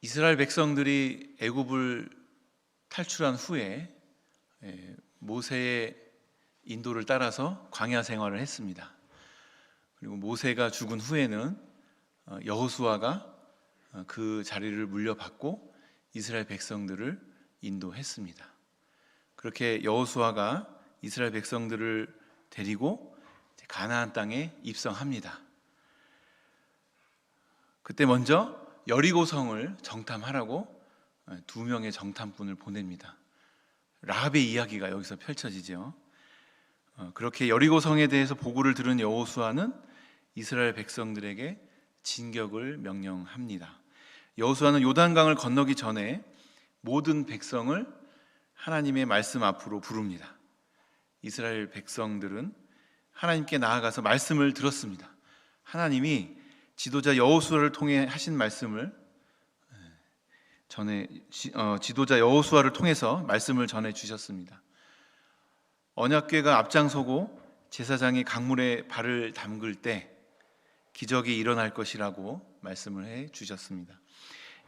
이스라엘 백성들이 애굽을 탈출한 후에 예, 모세의 인도를 따라서 광야 생활을 했습니다. 그리고 모세가 죽은 후에는 어, 여호수아가 어, 그 자리를 물려받고 이스라엘 백성들을 인도했습니다. 그렇게 여호수아가 이스라엘 백성들을 데리고 가나안 땅에 입성합니다. 그때 먼저 여리고성을 정탐하라고 어, 두 명의 정탐꾼을 보냅니다. 라합의 이야기가 여기서 펼쳐지죠. 어, 그렇게 여리고성에 대해서 보고를 들은 여호수아는 이스라엘 백성들에게 진격을 명령합니다. 여호수아는 요단강을 건너기 전에 모든 백성을 하나님의 말씀 앞으로 부릅니다. 이스라엘 백성들은 하나님께 나아가서 말씀을 들었습니다. 하나님이 지도자 여호수아를 통해 하신 말씀을 전에 지- 어, 지도자 여호수아를 통해서 말씀을 전해 주셨습니다. 언약궤가 앞장서고 제사장이 강물에 발을 담글 때 기적이 일어날 것이라고 말씀을 해 주셨습니다.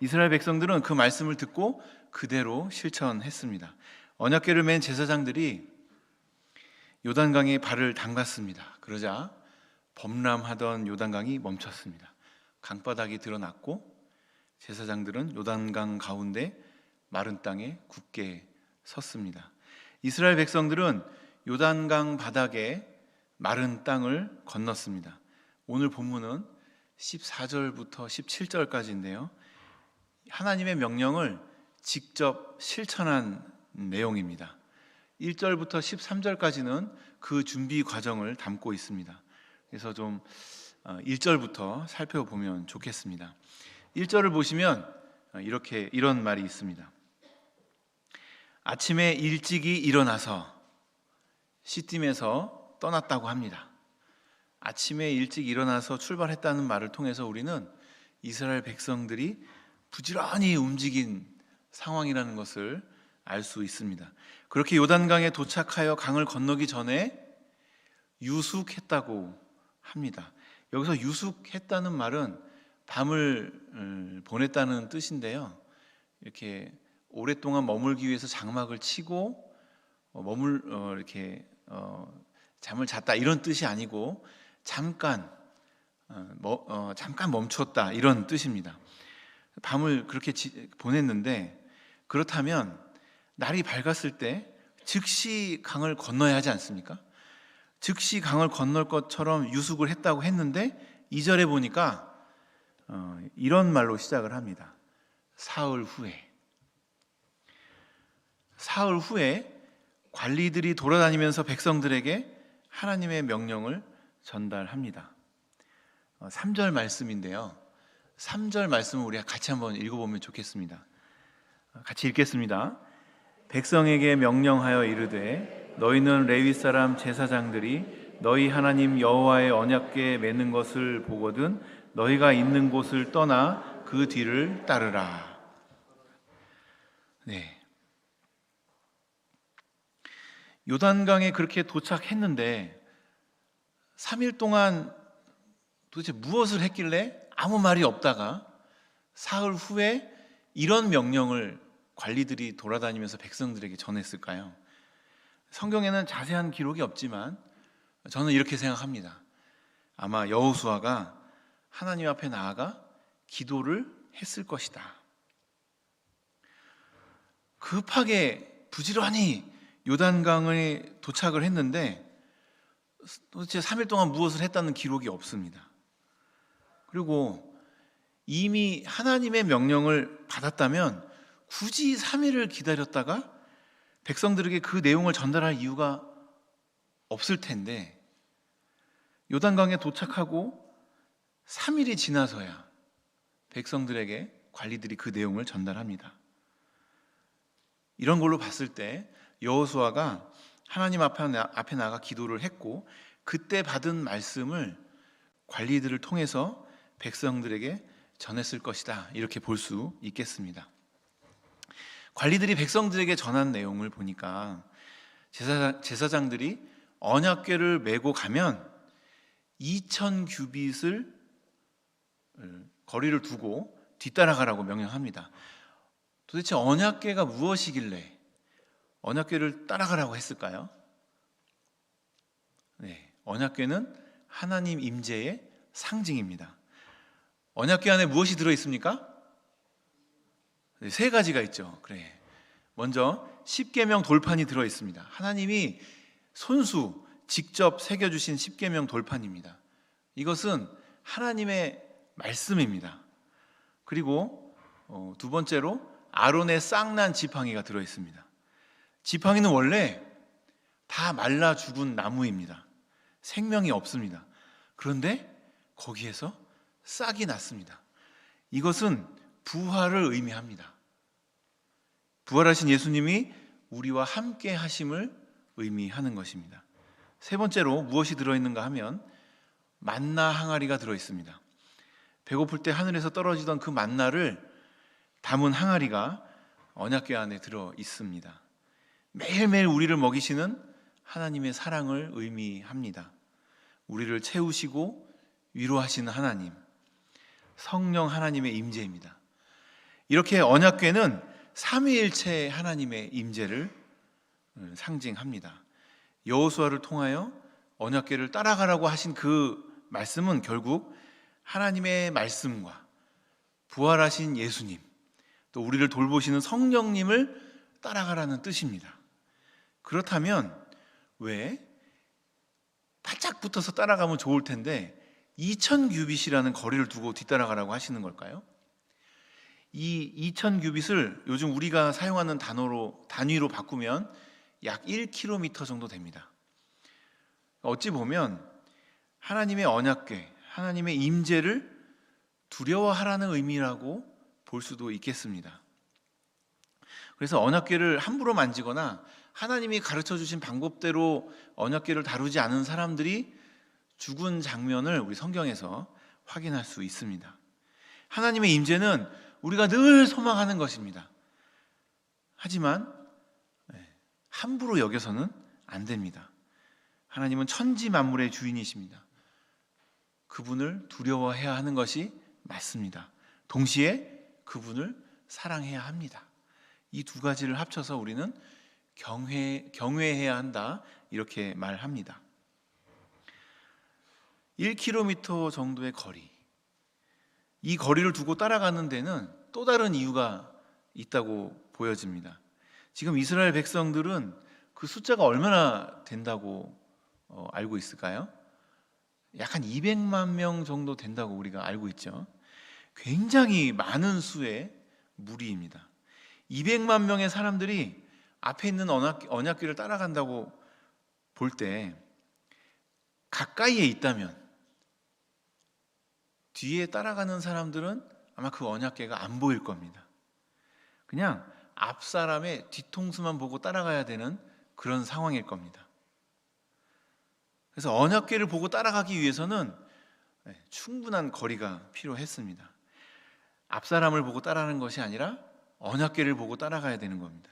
이스라엘 백성들은 그 말씀을 듣고 그대로 실천했습니다. 언약궤를 맨 제사장들이 요단강에 발을 담갔습니다. 그러자 범람하던 요단강이 멈췄습니다. 강바닥이 드러났고 제사장들은 요단강 가운데 마른 땅에 굳게 섰습니다. 이스라엘 백성들은 요단강 바닥에 마른 땅을 건넜습니다. 오늘 본문은 14절부터 17절까지인데요. 하나님의 명령을 직접 실천한 내용입니다. 1절부터 13절까지는 그 준비 과정을 담고 있습니다. 그래서 좀 1절부터 살펴보면 좋겠습니다. 1절을 보시면 어, 이렇게 이런 말이 있습니다. 아침에 일찍이 일어나서 시딤에서 떠났다고 합니다. 아침에 일찍 일어나서 출발했다는 말을 통해서 우리는 이스라엘 백성들이 부지런히 움직인 상황이라는 것을 알 수 있습니다. 그렇게 요단강에 도착하여 강을 건너기 전에 유숙했다고 합니다. 여기서 유숙했다는 말은 밤을 음, 보냈다는 뜻인데요. 이렇게 오랫동안 머물기 위해서 장막을 치고 어, 머물 어, 이렇게 어, 잠을 잤다 이런 뜻이 아니고 잠깐 어, 뭐, 어, 잠깐 멈췄다 이런 뜻입니다. 밤을 그렇게 지, 보냈는데 그렇다면 날이 밝았을 때 즉시 강을 건너야 하지 않습니까? 즉시 강을 건널 것처럼 유숙을 했다고 했는데 2절에 보니까 어, 이런 말로 시작을 합니다. 사흘 후에 사흘 후에 관리들이 돌아다니면서 백성들에게 하나님의 명령을 전달합니다. 어, 3절 말씀인데요. 3절 말씀을 우리가 같이 한번 읽어보면 좋겠습니다. 어, 같이 읽겠습니다. 백성에게 명령하여 이르되 너희는 레위 사람 제사장들이 너희 하나님 여호와의 언약궤에 매는 것을 보거든 너희가 있는 곳을 떠나 그 뒤를 따르라. 네. 요단강에 그렇게 도착했는데 3일 동안 도대체 무엇을 했길래 아무 말이 없다가 사흘 후에 이런 명령을 관리들이 돌아다니면서 백성들에게 전했을까요? 성경에는 자세한 기록이 없지만 저는 이렇게 생각합니다. 아마 여호수아가 하나님 앞에 나아가 기도를 했을 것이다. 급하게 부지런히 요단강에 도착을 했는데 도대체 3일 동안 무엇을 했다는 기록이 없습니다. 그리고 이미 하나님의 명령을 받았다면 굳이 3일을 기다렸다가 백성들에게 그 내용을 전달할 이유가 없을 텐데 요단강에 도착하고 3일이 지나서야 백성들에게 관리들이 그 내용을 전달합니다. 이런 걸로 봤을 때 여호수아가 하나님 앞에, 나가 기도를 했고 그때 받은 말씀을 관리들을 통해서 백성들에게 전했을 것이다. 이렇게 볼 수 있겠습니다. 관리들이 백성들에게 전한 내용을 보니까 제사장, 제사장들이 언약궤를 메고 가면 2천 규빗을 어, 거리를 두고 뒤따라가라고 명령합니다. 도대체 언약궤가 무엇이길래 언약궤를 따라가라고 했을까요? 네, 언약궤는 하나님 임재의 상징입니다. 언약궤 안에 무엇이 들어 있습니까? 네, 세 가지가 있죠. 그래. 먼저 십계명 돌판이 들어 있습니다. 하나님이 손수 직접 새겨 주신 십계명 돌판입니다. 이것은 하나님의 말씀입니다. 그리고 어, 두 번째로 아론의 쌍난 지팡이가 들어 있습니다. 지팡이는 원래 다 말라 죽은 나무입니다. 생명이 없습니다. 그런데 거기에서 싹이 났습니다. 이것은 부활을 의미합니다. 부활하신 예수님이 우리와 함께 하심을 의미하는 것입니다. 세 번째로 무엇이 들어있는가 하면 만나 항아리가 들어있습니다. 배고플 때 하늘에서 떨어지던 그 만나를 담은 항아리가 언약궤 안에 들어 있습니다. 매일매일 우리를 먹이시는 하나님의 사랑을 의미합니다. 우리를 채우시고 위로하시는 하나님, 성령 하나님의 임재입니다. 이렇게 언약궤는 삼위일체 하나님의 임재를 음, 상징합니다. 여호수아를 통하여 언약궤를 따라가라고 하신 그 말씀은 결국 하나님의 말씀과 부활하신 예수님, 또 우리를 돌보시는 성령님을 따라가라는 뜻입니다. 그렇다면 왜 바짝 붙어서 따라가면 좋을 텐데 2000 규빗이라는 거리를 두고 뒤따라가라고 하시는 걸까요? 이 2000 규빗을 요즘 우리가 사용하는 단어로 단위로 바꾸면 약 1km 정도 됩니다. 어찌 보면 하나님의 언약궤, 하나님의 임재를 두려워하라는 의미라고 볼 수도 있겠습니다. 그래서 언약궤를 함부로 만지거나 하나님이 가르쳐 주신 방법대로 언약궤를 다루지 않은 사람들이 죽은 장면을 우리 성경에서 확인할 수 있습니다. 하나님의 임재는 우리가 늘 소망하는 것입니다. 하지만 네, 함부로 여겨서는 안 됩니다. 하나님은 천지 만물의 주인이십니다. 그분을 두려워해야 하는 것이 맞습니다. 동시에 그분을 사랑해야 합니다. 이 두 가지를 합쳐서 우리는 경외, 경외해야 한다. 이렇게 말합니다. 1km 정도의 거리. 이 거리를 두고 따라가는 데는 또 다른 이유가 있다고 보여집니다. 지금 이스라엘 백성들은 그 숫자가 얼마나 된다고 어, 알고 있을까요? 약 한 200만 명 정도 된다고 우리가 알고 있죠. 굉장히 많은 수의 무리입니다. 200만 명의 사람들이 앞에 있는 언약, 언약궤를 따라간다고 볼 때 가까이에 있다면 뒤에 따라가는 사람들은 아마 그 언약궤가 안 보일 겁니다. 그냥 앞 사람의 뒤통수만 보고 따라가야 되는 그런 상황일 겁니다. 그래서 언약궤를 보고 따라가기 위해서는 네, 충분한 거리가 필요했습니다. 앞 사람을 보고 따라가는 것이 아니라 언약궤를 보고 따라가야 되는 겁니다.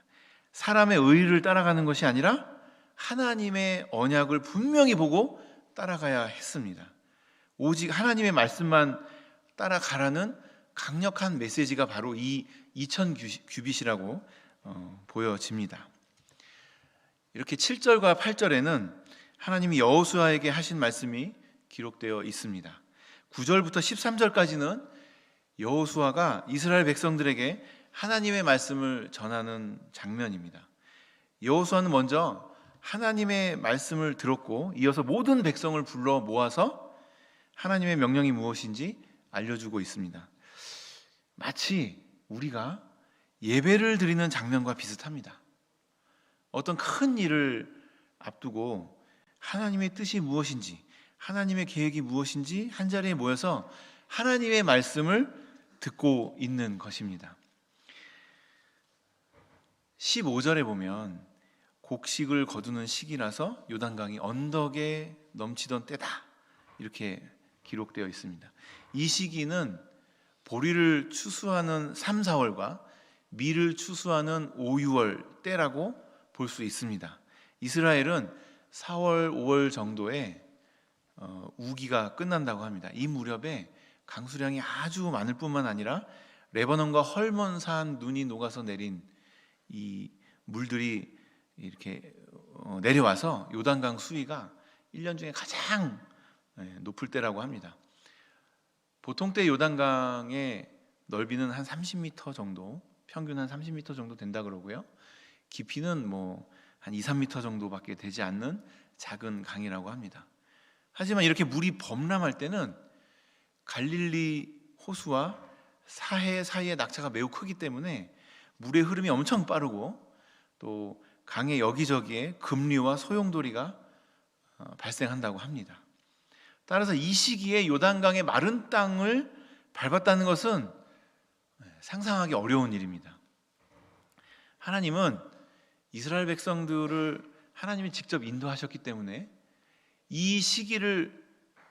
사람의 의를 따라가는 것이 아니라 하나님의 언약을 분명히 보고 따라가야 했습니다. 오직 하나님의 말씀만 따라가라는 강력한 메시지가 바로 이 2000 규빗이라고 어, 보여집니다. 이렇게 7절과 8절에는 하나님이 여호수아에게 하신 말씀이 기록되어 있습니다. 9절부터 13절까지는 여호수아가 이스라엘 백성들에게 하나님의 말씀을 전하는 장면입니다. 여호수아는 먼저 하나님의 말씀을 들었고 이어서 모든 백성을 불러 모아서 하나님의 명령이 무엇인지 알려주고 있습니다. 마치 우리가 예배를 드리는 장면과 비슷합니다. 어떤 큰 일을 앞두고 하나님의 뜻이 무엇인지, 하나님의 계획이 무엇인지 한 자리에 모여서 하나님의 말씀을 듣고 있는 것입니다. 15절에 보면 곡식을 거두는 시기라서 요단강이 언덕에 넘치던 때다. 이렇게 기록되어 있습니다. 이 시기는 보리를 추수하는 3, 4월과 밀을 추수하는 5, 6월 때라고 볼 수 있습니다. 이스라엘은 4월, 5월 정도에 어, 우기가 끝난다고 합니다. 이 무렵에 강수량이 아주 많을 뿐만 아니라 레바논과 헐몬 산 눈이 녹아서 내린 이 물들이 이렇게 어, 내려와서 요단강 수위가 1년 중에 가장 예, 높을 때라고 합니다. 보통 때 요단강의 넓이는 한 30m 정도, 평균 한 30m 정도 된다 그러고요. 깊이는 뭐 한 2, 3m 정도밖에 되지 않는 작은 강이라고 합니다. 하지만 이렇게 물이 범람할 때는 갈릴리 호수와 사해 사이의 낙차가 매우 크기 때문에 물의 흐름이 엄청 빠르고 또 강의 여기저기에 금류와 소용돌이가 어, 발생한다고 합니다. 따라서 이 시기에 요단강의 마른 땅을 밟았다는 것은 상상하기 어려운 일입니다. 하나님은 이스라엘 백성들을 하나님이 직접 인도하셨기 때문에 이 시기를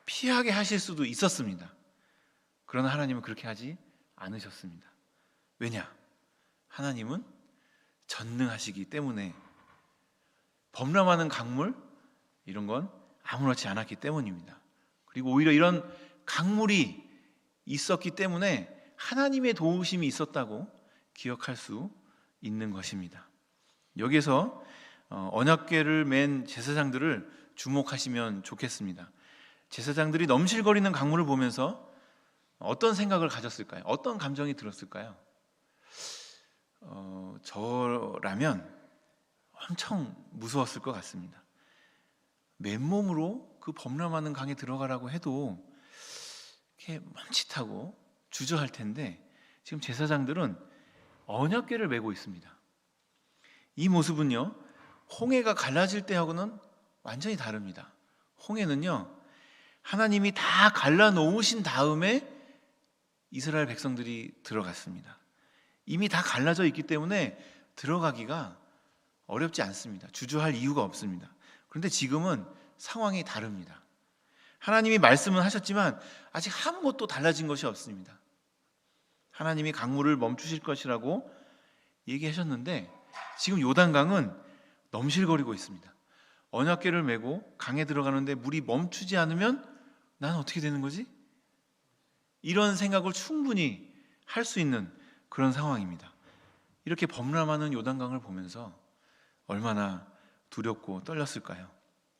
피하게 하실 수도 있었습니다. 그러나 하나님은 그렇게 하지 않으셨습니다. 왜냐? 하나님은 전능하시기 때문에 범람하는 강물 이런 건 아무렇지 않았기 때문입니다. 그리고 오히려 이런 강물이 있었기 때문에 하나님의 도우심이 있었다고 기억할 수 있는 것입니다. 여기서 어, 언약궤를 맨 제사장들을 주목하시면 좋겠습니다. 제사장들이 넘실거리는 강물을 보면서 어떤 생각을 가졌을까요? 어떤 감정이 들었을까요? 어, 저라면 엄청 무서웠을 것 같습니다. 맨몸으로 그 범람하는 강에 들어가라고 해도 이렇게 멈칫하고 주저할 텐데 지금 제사장들은 언약궤를 메고 있습니다. 이 모습은요 홍해가 갈라질 때하고는 완전히 다릅니다. 홍해는요 하나님이 다 갈라 놓으신 다음에 이스라엘 백성들이 들어갔습니다. 이미 다 갈라져 있기 때문에 들어가기가 어렵지 않습니다. 주저할 이유가 없습니다. 그런데 지금은 상황이 다릅니다. 하나님이 말씀은 하셨지만 아직 아무것도 달라진 것이 없습니다. 하나님이 강물을 멈추실 것이라고 얘기하셨는데 지금 요단강은 넘실거리고 있습니다. 언약궤를 메고 강에 들어가는데 물이 멈추지 않으면 난 어떻게 되는 거지? 이런 생각을 충분히 할 수 있는 그런 상황입니다. 이렇게 범람하는 요단강을 보면서 얼마나 두렵고 떨렸을까요?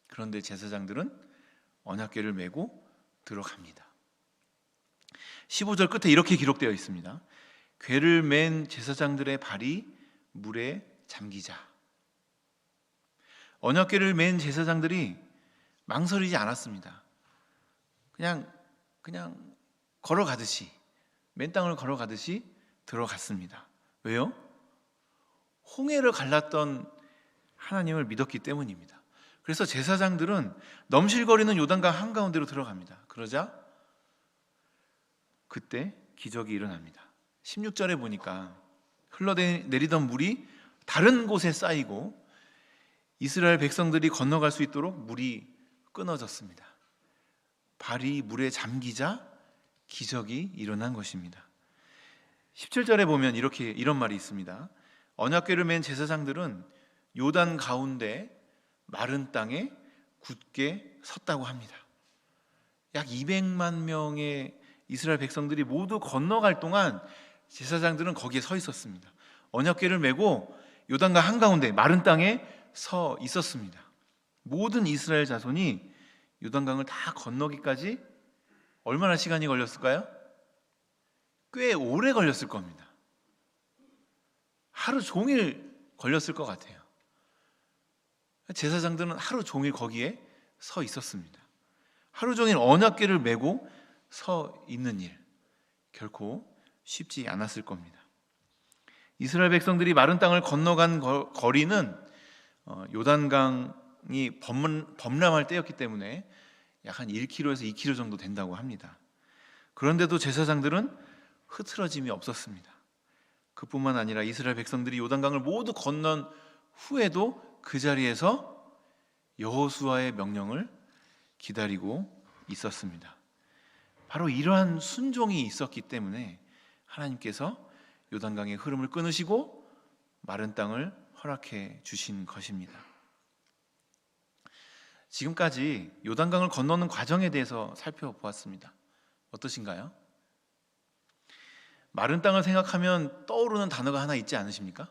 그런데 제사장들은 언약궤를 메고 들어갑니다. 15절 끝에 이렇게 기록되어 있습니다. 궤를 맨 제사장들의 발이 물에 잠기자. 언약궤를 맨 제사장들이 망설이지 않았습니다. 그냥 그냥 걸어가듯이 맨 땅을 걸어가듯이 들어갔습니다. 왜요? 홍해를 갈랐던 하나님을 믿었기 때문입니다. 그래서 제사장들은 넘실거리는 요단강 한가운데로 들어갑니다. 그러자 그때 기적이 일어납니다. 16절에 보니까 흘러내리던 물이 다른 곳에 쌓이고 이스라엘 백성들이 건너갈 수 있도록 물이 끊어졌습니다. 발이 물에 잠기자 기적이 일어난 것입니다. 17절에 보면 이렇게 이런 말이 있습니다. 언약궤를 맨 제사장들은 요단 가운데 마른 땅에 굳게 섰다고 합니다. 약 200만 명의 이스라엘 백성들이 모두 건너갈 동안 제사장들은 거기에 서 있었습니다. 언약궤를 메고 요단강 한가운데 마른 땅에 서 있었습니다. 모든 이스라엘 자손이 요단강을 다 건너기까지 얼마나 시간이 걸렸을까요? 꽤 오래 걸렸을 겁니다. 하루 종일 걸렸을 것 같아요. 제사장들은 하루 종일 거기에 서 있었습니다. 하루 종일 언약궤를 메고 서 있는 일 결코 쉽지 않았을 겁니다. 이스라엘 백성들이 마른 땅을 건너간 거 리는 어, 요단강이 범람할 때였기 때문에 약 한 1km에서 2km 정도 된다고 합니다. 그런데도 제사장들은 흐트러짐이 없었습니다. 그뿐만 아니라 이스라엘 백성들이 요단강을 모두 건넌 후에도 그 자리에서 여호수아의 명령을 기다리고 있었습니다. 바로 이러한 순종이 있었기 때문에 하나님께서 요단강의 흐름을 끊으시고 마른 땅을 허락해 주신 것입니다. 지금까지 요단강을 건너는 과정에 대해서 살펴보았습니다. 어떠신가요? 마른 땅을 생각하면 떠오르는 단어가 하나 있지 않으십니까?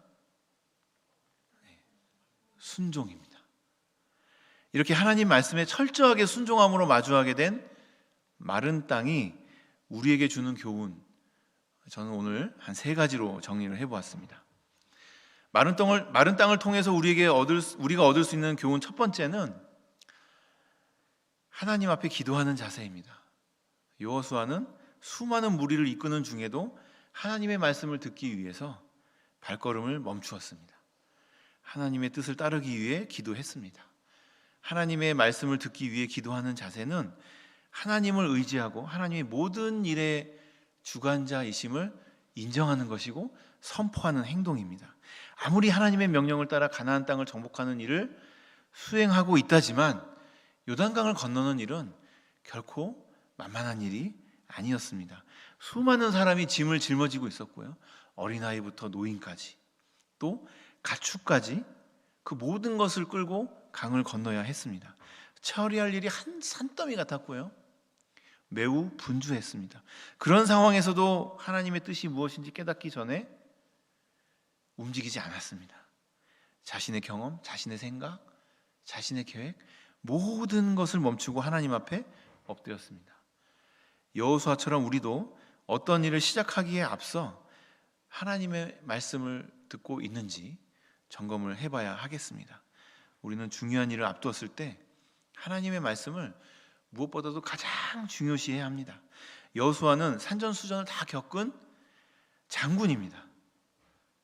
네, 순종입니다. 이렇게 하나님 말씀에 철저하게 순종함으로 마주하게 된 마른 땅이 우리에게 주는 교훈, 저는 오늘 한 세 가지로 정리를 해보았습니다. 마른 땅을 마른 땅을 통해서 우리에게 얻을 수- 우리가 얻을 수 있는 교훈 첫 번째는 하나님 앞에 기도하는 자세입니다. 여호수아는 수많은 무리를 이끄는 중에도 하나님의 말씀을 듣기 위해서 발걸음을 멈추었습니다. 하나님의 뜻을 따르기 위해 기도했습니다. 하나님의 말씀을 듣기 위해 기도하는 자세는 하나님을 의지하고 하나님의 모든 일의 주관자이심을 인정하는 것이고 선포하는 행동입니다. 아무리 하나님의 명령을 따라 가나안 땅을 정복하는 일을 수행하고 있다지만 요단강을 건너는 일은 결코 만만한 일이 아니었습니다. 수많은 사람이 짐을 짊어지고 있었고요. 어린아이부터 노인까지 또 가축까지 그 모든 것을 끌고 강을 건너야 했습니다. 처리할 일이 한 산더미 같았고요. 매우 분주했습니다. 그런 상황에서도 하나님의 뜻이 무엇인지 깨닫기 전에 움직이지 않았습니다. 자신의 경험, 자신의 생각, 자신의 계획 모든 것을 멈추고 하나님 앞에 엎드렸습니다. 여호수아처럼 우리도 어떤 일을 시작하기에 앞서 하나님의 말씀을 듣고 있는지 점검을 해봐야 하겠습니다. 우리는 중요한 일을 앞두었을 때 하나님의 말씀을 무엇보다도 가장 중요시해야 합니다. 여호수아는 산전수전을 다 겪은 장군입니다.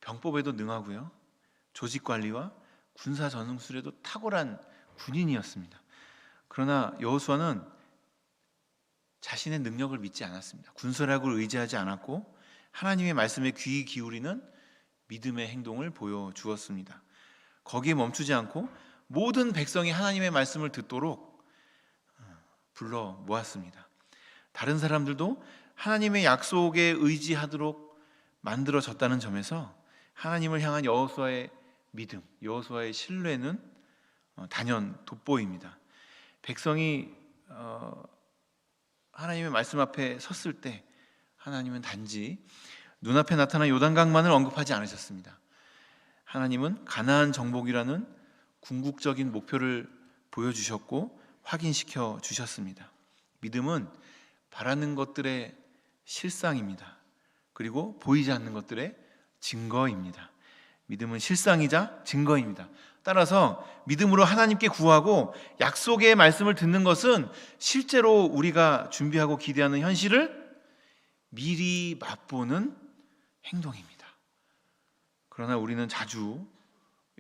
병법에도 능하고요. 조직 관리와 군사 전술에도 탁월한 군인이었습니다. 그러나 여호수아는 자신의 능력을 믿지 않았습니다. 군사력을 의지하지 않았고 하나님의 말씀에 귀 기울이는 믿음의 행동을 보여 주었습니다. 거기에 멈추지 않고 모든 백성이 하나님의 말씀을 듣도록 어, 불러 모았습니다. 다른 사람들도 하나님의 약속에 의지하도록 만들어졌다는 점에서 하나님을 향한 여호수아의 믿음, 여호수아의 신뢰는 어, 단연 돋보입니다. 백성이 어, 하나님의 말씀 앞에 섰을 때 하나님은 단지 눈앞에 나타난 요단강만을 언급하지 않으셨습니다. 하나님은 가나안 정복이라는 궁극적인 목표를 보여주셨고 확인시켜 주셨습니다. 믿음은 바라는 것들의 실상입니다. 그리고 보이지 않는 것들의 증거입니다. 믿음은 실상이자 증거입니다. 따라서 믿음으로 하나님께 구하고 약속의 말씀을 듣는 것은 실제로 우리가 준비하고 기대하는 현실을 미리 맛보는 행동입니다. 그러나 우리는 자주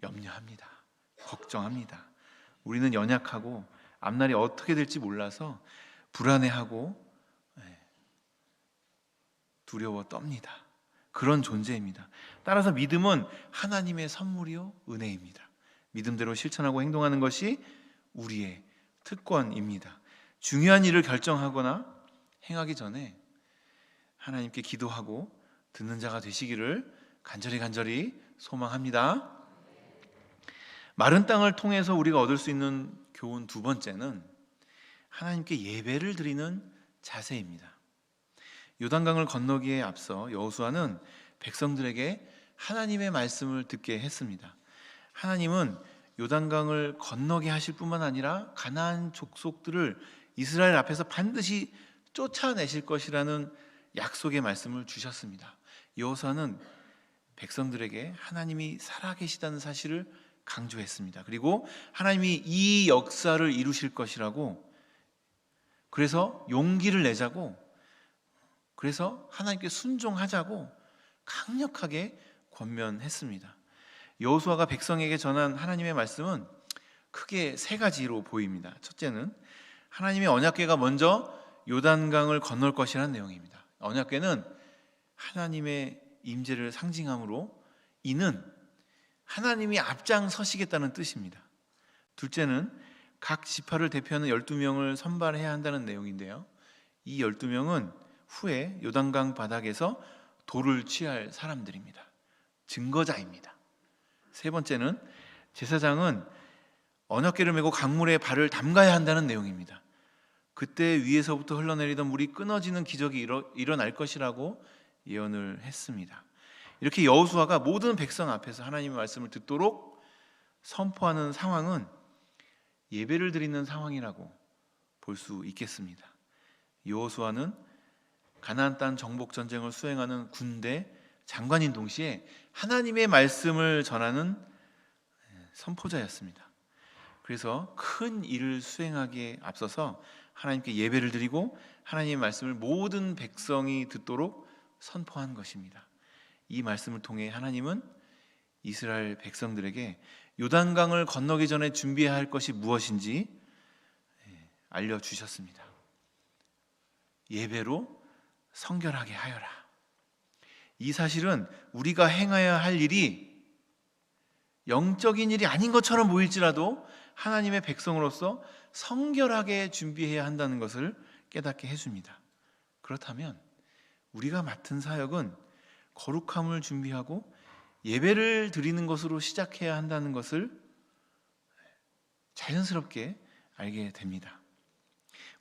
염려합니다. 걱정합니다. 우리는 연약하고 앞날이 어떻게 될지 몰라서 불안해하고 예, 두려워 떱니다. 그런 존재입니다. 따라서 믿음은 하나님의 선물이요 은혜입니다. 믿음대로 실천하고 행동하는 것이 우리의 특권입니다. 중요한 일을 결정하거나 행하기 전에 하나님께 기도하고 듣는 자가 되시기를 간절히 간절히 소망합니다. 마른 땅을 통해서 우리가 얻을 수 있는 교훈 두 번째는 하나님께 예배를 드리는 자세입니다. 요단강을 건너기에 앞서 여호수아는 백성들에게 하나님의 말씀을 듣게 했습니다. 하나님은 요단강을 건너게 하실 뿐만 아니라 가나안 족속들을 이스라엘 앞에서 반드시 쫓아내실 것이라는 약속의 말씀을 주셨습니다. 여호수아는 백성들에게 하나님이 살아계시다는 사실을 강조했습니다. 그리고 하나님이 이 역사를 이루실 것이라고 그래서 용기를 내자고 그래서 하나님께 순종하자고 강력하게 권면했습니다. 여호수아가 백성에게 전한 하나님의 말씀은 크게 세 가지로 보입니다. 첫째는 하나님의 언약궤가 먼저 요단강을 건널 것이라는 내용입니다. 언약궤는 하나님의 임재를 상징함으로 이는 하나님이 앞장서시겠다는 뜻입니다. 둘째는 각 지파를 대표하는 12명을 선발해야 한다는 내용인데요. 이 12명은 후에 요단강 바닥에서 돌을 취할 사람들입니다. 증거자입니다. 세 번째는 제사장은 언약궤를 메고 강물에 발을 담가야 한다는 내용입니다. 그때 위에서부터 흘러내리던 물이 끊어지는 기적이 일어, 일어날 것이라고 예언을 했습니다. 이렇게 여호수아가 모든 백성 앞에서 하나님의 말씀을 듣도록 선포하는 상황은 예배를 드리는 상황이라고 볼 수 있겠습니다. 여호수아는 가나안 땅 정복 전쟁을 수행하는 군대 장관인 동시에 하나님의 말씀을 전하는 선포자였습니다. 그래서 큰 일을 수행하기에 앞서서 하나님께 예배를 드리고 하나님의 말씀을 모든 백성이 듣도록 선포한 것입니다. 이 말씀을 통해 하나님은 이스라엘 백성들에게 요단강을 건너기 전에 준비해야 할 것이 무엇인지 예, 알려 주셨습니다. 예배로 성결하게 하여라. 이 사실은 우리가 행해야 할 일이 영적인 일이 아닌 것처럼 보일지라도 하나님의 백성으로서 성결하게 준비해야 한다는 것을 깨닫게 해줍니다. 그렇다면 우리가 맡은 사역은 거룩함을 준비하고 예배를 드리는 것으로 시작해야 한다는 것을 자연스럽게 알게 됩니다.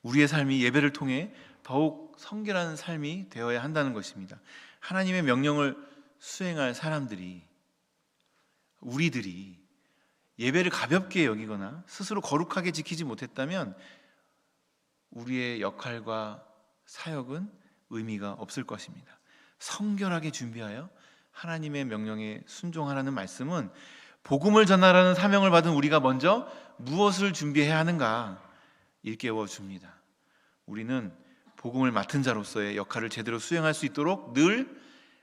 우리의 삶이 예배를 통해 더욱 성결한 삶이 되어야 한다는 것입니다. 하나님의 명령을 수행할 사람들이 우리들이 예배를 가볍게 여기거나 스스로 거룩하게 지키지 못했다면 우리의 역할과 사역은 의미가 없을 것입니다. 성결하게 준비하여 하나님의 명령에 순종하라는 말씀은 복음을 전하라는 사명을 받은 우리가 먼저 무엇을 준비해야 하는가 일깨워 줍니다. 우리는 복음을 맡은 자로서의 역할을 제대로 수행할 수 있도록 늘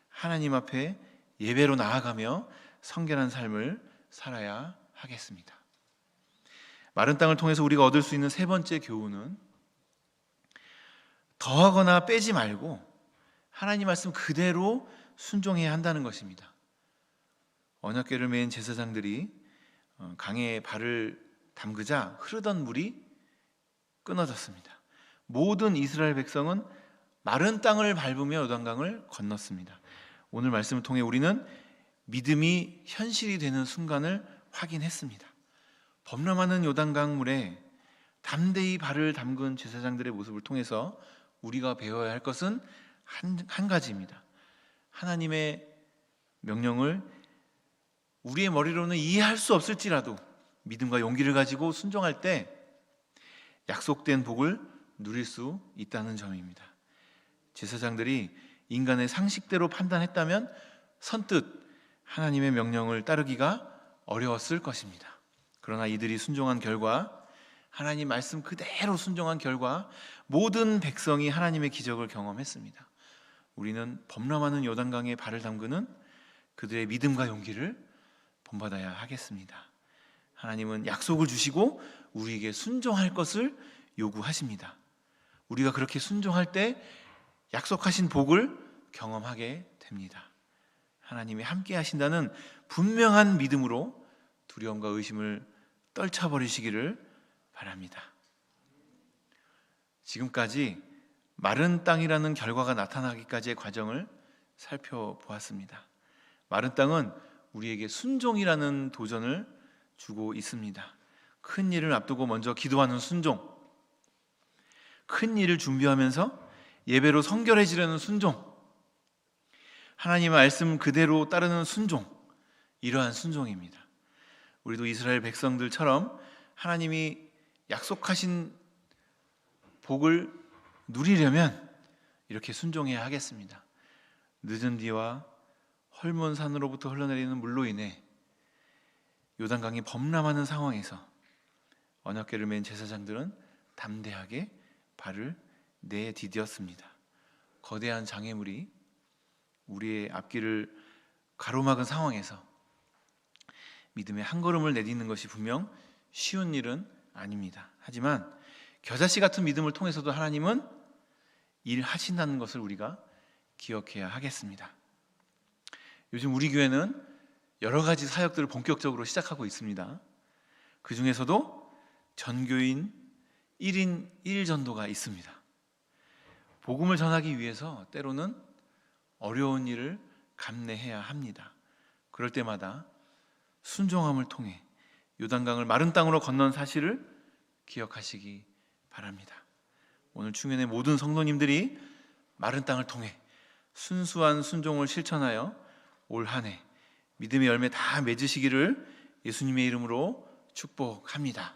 하나님 앞에 예배로 나아가며 성결한 삶을 살아야 하겠습니다. 마른 땅을 통해서 우리가 얻을 수 있는 세 번째 교훈은 더하거나 빼지 말고 하나님 말씀 그대로 순종해야 한다는 것입니다. 언약궤를 맨 제사장들이 어, 강에 발을 담그자 흐르던 물이 끊어졌습니다. 모든 이스라엘 백성은 마른 땅을 밟으며 요단강을 건넜습니다. 오늘 말씀을 통해 우리는 믿음이 현실이 되는 순간을 확인했습니다. 범람하는 요단강 물에 담대히 발을 담근 제사장들의 모습을 통해서 우리가 배워야 할 것은 한, 한 가지입니다. 하나님의 명령을 우리의 머리로는 이해할 수 없을지라도 믿음과 용기를 가지고 순종할 때 약속된 복을 누릴 수 있다는 점입니다. 제사장들이 인간의 상식대로 판단했다면 선뜻 하나님의 명령을 따르기가 어려웠을 것입니다. 그러나 이들이 순종한 결과 하나님 말씀 그대로 순종한 결과 모든 백성이 하나님의 기적을 경험했습니다. 우리는 범람하는 요단강에 발을 담그는 그들의 믿음과 용기를 본받아야 하겠습니다. 하나님은 약속을 주시고 우리에게 순종할 것을 요구하십니다. 우리가 그렇게 순종할 때 약속하신 복을 경험하게 됩니다. 하나님이 함께 하신다는 분명한 믿음으로 두려움과 의심을 떨쳐버리시기를 바랍니다. 지금까지 마른 땅이라는 결과가 나타나기까지의 과정을 살펴보았습니다. 마른 땅은 우리에게 순종이라는 도전을 주고 있습니다. 큰 일을 앞두고 먼저 기도하는 순종, 큰 일을 준비하면서 예배로 성결해지려는 순종, 하나님의 말씀 그대로 따르는 순종, 이러한 순종입니다. 우리도 이스라엘 백성들처럼 하나님이 약속하신 복을 누리려면 이렇게 순종해야 하겠습니다. 늦은 뒤와 헐몬 산으로부터 흘러내리는 물로 인해 요단강이 범람하는 상황에서 언약궤를 맨 제사장들은 담대하게 발을 내디뎠습니다. 거대한 장애물이 우리의 앞길을 가로막은 상황에서 믿음의 한 걸음을 내딛는 것이 분명 쉬운 일은 아닙니다. 하지만 겨자씨 같은 믿음을 통해서도 하나님은 일하신다는 것을 우리가 기억해야 하겠습니다. 요즘 우리 교회는 여러 가지 사역들을 본격적으로 시작하고 있습니다. 그 중에서도 전교인 1인 1 전도가 있습니다. 복음을 전하기 위해서 때로는 어려운 일을 감내해야 합니다. 그럴 때마다 순종함을 통해 요단강을 마른 땅으로 건넌 사실을 기억하시기 바랍니다. 오늘 충현의 모든 성도님들이 마른 땅을 통해 순수한 순종을 실천하여 올 한 해 믿음의 열매 다 맺으시기를 예수님의 이름으로 축복합니다.